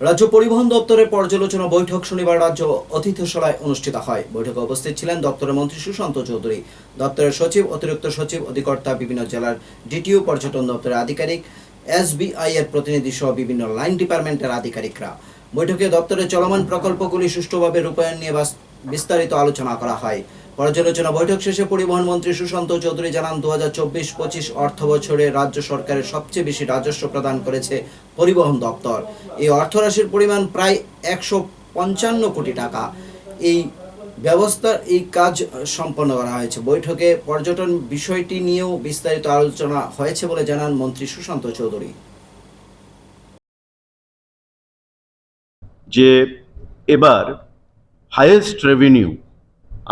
রাজ্য পরিবহন দপ্তরের পর্যালোচনা বৈঠক শনিবার রাজ্য অতিথিশালায় অনুষ্ঠিত হয়। বৈঠকে উপস্থিত ছিলেন দপ্তরের মন্ত্রী সুশান্ত চৌধুরী, দপ্তরের সচিব, অতিরিক্ত সচিব, অধিকর্তা বিভিন্ন জেলার ডিটিও পর্যটন দপ্তরের আধিকারিক, এসবিআই এর প্রতিনিধি সহ বিভিন্ন লাইন ডিপার্টমেন্টের আধিকারিকরা। বৈঠকে দপ্তরের চলমান প্রকল্পগুলি সুষ্ঠুভাবে রূপায়ণ নিয়ে বাস- বিস্তারিত আলোচনা করা হয়। পর্যালোচনা বৈঠক শেষে পরিবহন মন্ত্রী সুশান্ত চৌধুরী জানান দু হাজার চব্বিশ পঁচিশ অর্থ বছরে রাজ্য সরকারের সবচেয়ে বেশি রাজস্ব প্রদান করেছে পরিবহন দপ্তর। এই অর্থরাশির পরিমাণ প্রায় একশো পঞ্চান্ন কোটি টাকা। এই ব্যবস্থার এই কাজ সম্পন্ন করা হয়েছে। বৈঠকে পর্যটন বিষয়টি নিয়েও বিস্তারিত আলোচনা হয়েছে বলে জানান মন্ত্রী সুশান্ত চৌধুরী। যে এবার হাইয়েস্ট রেভিনিউ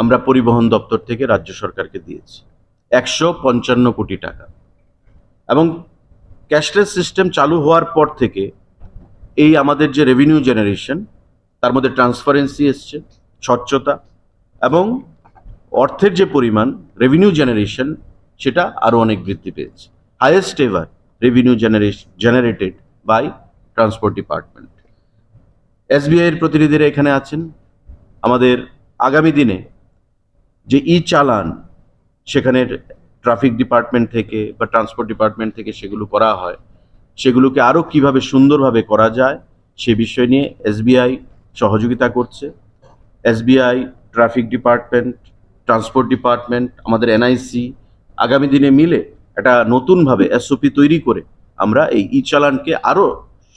আমরা পরিবহন দপ্তর থেকে রাজ্য সরকারকে দিয়েছি। একশো পঞ্চান্ন কোটি টাকা। এবং ক্যাশলেস সিস্টেম চালু হওয়ার পর থেকে এই আমাদের যে রেভিনিউ জেনারেশন তার মধ্যে ট্রান্সপারেন্সি এসছে, স্বচ্ছতা এবং অর্থের যে পরিমাণ রেভিনিউ জেনারেশন সেটা আরও অনেক বৃদ্ধি পেয়েছে। Highest ever revenue generation generated by transport department SBI এর প্রতিনিধিরা এখানে আছেন। আমাদের আগামী দিনে যে ই চালান সেখানের ট্রাফিক ডিপার্টমেন্ট থেকে বা ট্রান্সপোর্ট ডিপার্টমেন্ট থেকে সেগুলো করা হয়, সেগুলোকে আরও কীভাবে সুন্দরভাবে করা যায় সে বিষয় নিয়ে এসবিআই সহযোগিতা করছে। SBI traffic department, transport department, আমাদের এনআইসি আগামী দিনে মিলে একটা নতুনভাবে এসওপি তৈরি করে আমরা এই ই চালানকে আরও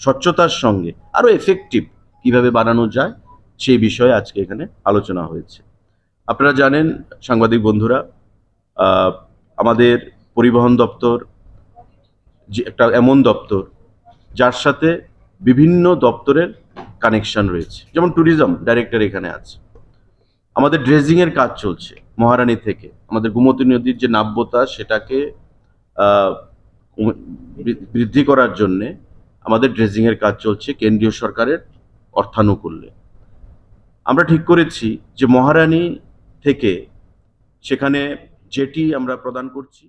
স্বচ্ছতার সঙ্গে আরও এফেক্টিভ কীভাবে বানানো যায় সেই বিষয়ে আজকে এখানে আলোচনা হয়েছে। আপনারা জানেন, সাংবাদিক বন্ধুরা আমাদের পরিবহন দপ্তর যে একটা এমন দপ্তর, যার সাথে বিভিন্ন দপ্তরের কানেকশন রয়েছে। যেমন ট্যুরিজম ডাইরেক্টর এখানে আছে। আমাদের ড্রেজিংয়ের কাজ চলছে মহারানী থেকে। আমাদের গোমতী নদীর যে নাব্যতা, সেটাকে বৃদ্ধি করার জন্যে আমাদের ড্রেজিংয়ের কাজ চলছে কেন্দ্রীয় সরকারের অর্থানুকূল্যে। আমরা ঠিক করেছি যে মহারানী থেকে সেখানে যেটি আমরা প্রদান করছি।